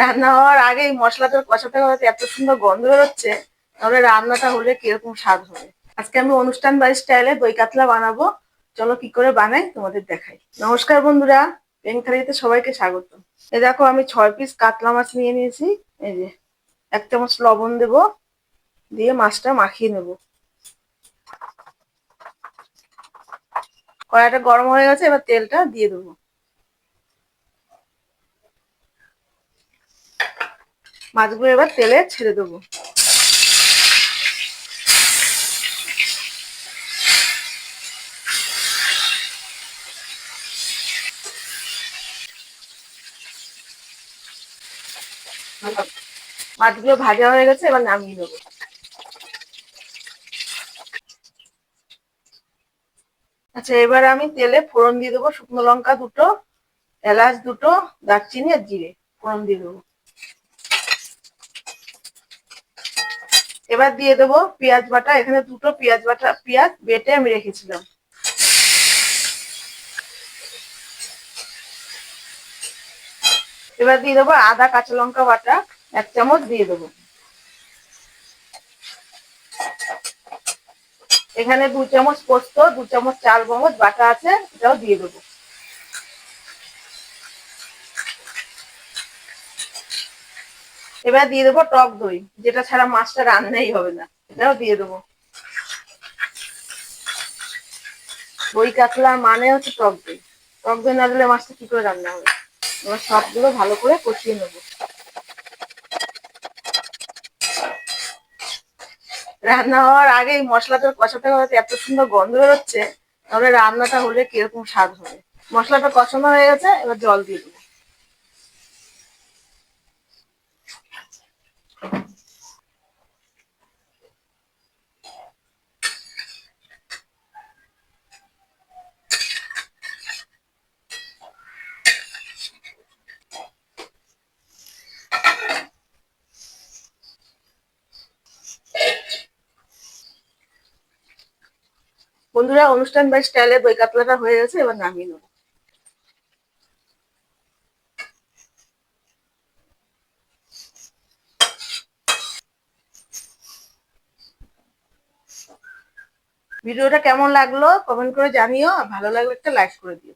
রান্না হওয়ার আগেই মশলাটার কষাতে কষাতে এত সুন্দর গন্ধ বেরোচ্ছে, তাহলে রান্নাটা হলে কীরকম স্বাদ হবে? আজকে আমি অনুষ্ঠান বাড়ি স্টাইলে দই কাতলা বানাবো। চলো কি করে বানাই তোমাদের দেখাই। নমস্কার বন্ধুরা, পেনখালিতে সবাইকে স্বাগত। এই দেখো আমি ছয় পিস কাতলা মাছ নিয়ে নিয়েছি। এই যে, এক চামচ লবণ দেব, দিয়ে মাছটা মাখিয়ে নেব। কড়াইটা গরম হয়ে গেছে, এবার তেলটা দিয়ে দেবো। মাছগুলো এবার তেলে ছেড়ে দেবো। মাছগুলো ভাজা হয়ে গেছে, এবার নামিয়ে নেব। আচ্ছা এবার আমি তেলে ফোড়ন দিয়ে দেবো শুকনো লঙ্কা দুটো, এলাচ দুটো, দারচিনি আর জিরে। ফোড়ন দিয়ে দেবো। এবার দিয়ে দেবো পেঁয়াজ বাটা। এখানে দুটো পেঁয়াজ বাটা, পেঁয়াজ বেটে আমি রেখেছিলাম। এবার দিয়ে দেবো আদা, কাঁচা লঙ্কা বাটা, এক চামচ দিয়ে দেবো। এখানে দু চামচ পোস্ত, দু চামচ চাল মগজ বাটা আছে এটাও দিয়ে দেবো। এবার দিয়ে দেবো টক দই, যেটা ছাড়া মাছটা রান্নাই হবে না। এটাও দিয়ে দেবো। দই কাতলা মানে হচ্ছে টক দই। টক দই না দিলে মাছটা কি করে রান্না হবে? এবার সবগুলো ভালো করে কষিয়ে নেব। রান্না হওয়ার আগেই মশলাটার কষাতে কষাতে এত সুন্দর গন্ধ বেরোচ্ছে, তাহলে রান্নাটা হলে কীরকম স্বাদ হবে? মশলাটা কষানো হয়ে গেছে, এবার জল দিয়ে দেবো। বন্ধুরা, অনুষ্ঠান বাই স্টাইলে দই কাতলাটা হয়ে গেছে, এবার নামিয়ে নেব। ভিডিওটা কেমন লাগল কমেন্ট করে জানিও ভালো লাগলে একটা লাইক করে দিও।